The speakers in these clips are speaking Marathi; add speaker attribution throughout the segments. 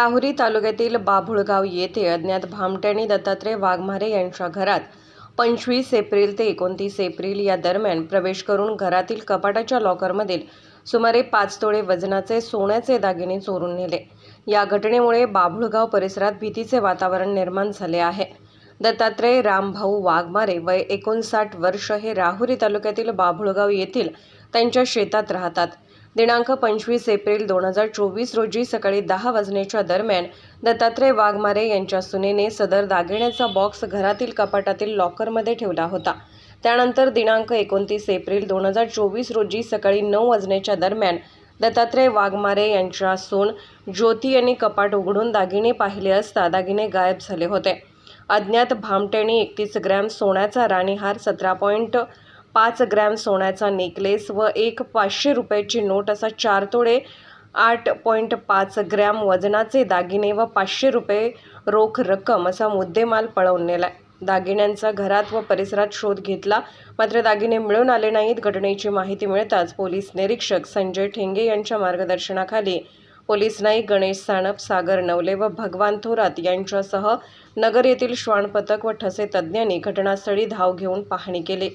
Speaker 1: राहुरी तालुक्यातील बाभुळगाव येथे अज्ञात भामट्यानी दत्तात्रय वाघमारे यांच्या घरात पंचवीस एप्रिल ते एकोणतीस एप्रिल या दरम्यान प्रवेश करून घरातील कपाटाच्या लॉकरमधील सुमारे पाच तोळे वजनाचे सोन्याचे दागिने चोरून नेले. या घटनेमुळे बाभुळगाव परिसरात भीतीचे वातावरण निर्माण झाले आहे. दत्तात्रय रामभाऊ वाघमारे वय एकोणसाठ वर्ष हे राहुरी तालुक्यातील बाभुळगाव येथील त्यांच्या शेतात राहतात. दिनांक पंचवीस एप्रिल दोन हजार चोवीस रोजी सकाळी दहा वाजण्याच्या दरम्यान दत्तात्रय वाघमारे यांच्या सुनेने सदर दागिन्याचा बॉक्स घरातील कपाटातील लॉकरमध्ये ठेवला होता. त्यानंतर दिनांक एकोणतीस एप्रिल दोन हजार चोवीस रोजी सकाळी नऊ वाजण्याच्या दरम्यान दत्तात्रय वाघमारे यांच्या सून ज्योती यांनी कपाट उघडून दागिने पाहिले असता दागिने गायब झाले होते. अज्ञात भामटेणी एकतीस ग्रॅम सोन्याचा राणीहार सतरा पॉईंट पाच ग्रॅम सोन्याचा नेकलेस व एक पाचशे रुपयाची नोट असा चार तोडे आठ पॉईंट पाच ग्रॅम वजनाचे दागिने व पाचशे रुपये रोख रक्कम असा मुद्देमाल पळवून नेलाय. दागिन्यांचा घरात व परिसरात शोध घेतला मात्र दागिने मिळून आले नाहीत. घटनेची माहिती मिळताच पोलीस निरीक्षक संजय ठेंगे यांच्या मार्गदर्शनाखाली पोलीस नाईक गणेश साणप सागर नवले व भगवान थोरात यांच्यासह नगर येथील श्वान पथक व ठसे तज्ज्ञांनी घटनास्थळी धाव घेऊन पाहणी केली.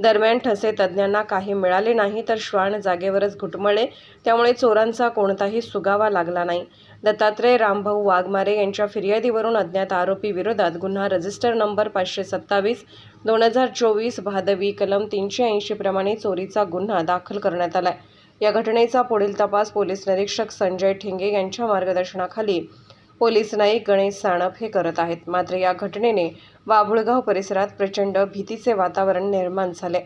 Speaker 1: दरम्यान ठसे तज्ज्ञांना काही मिळाले नाही तर श्वान जागेवरच घुटमळले. त्यामुळे चोरांचा कोणताही सुगावा लागला नाही. दत्तात्रय रामभाऊ वाघमारे यांच्या फिर्यादीवरून अज्ञात आरोपी विरोधात गुन्हा रजिस्टर नंबर पाचशे सत्तावीस दोन हजार चोवीस भादवी कलम तीनशे ऐंशी प्रमाणे चोरीचा गुन्हा दाखल करण्यात आला या घटनेचा पुढील तपास पोलीस निरीक्षक संजय ठिंगे यांच्या मार्गदर्शनाखाली पोलीस नाईक गणेश साणप हे करत आहेत. मात्र या घटनेने वाभुळगाव परिसरात प्रचंड भीतीचे वातावरण निर्माण झाले.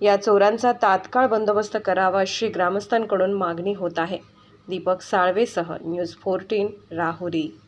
Speaker 1: या चोरांचा तात्काळ बंदोबस्त करावा अशी ग्रामस्थांकडून मागणी होत आहे. दीपक साळवेसह न्यूज फोर्टीन राहुरी.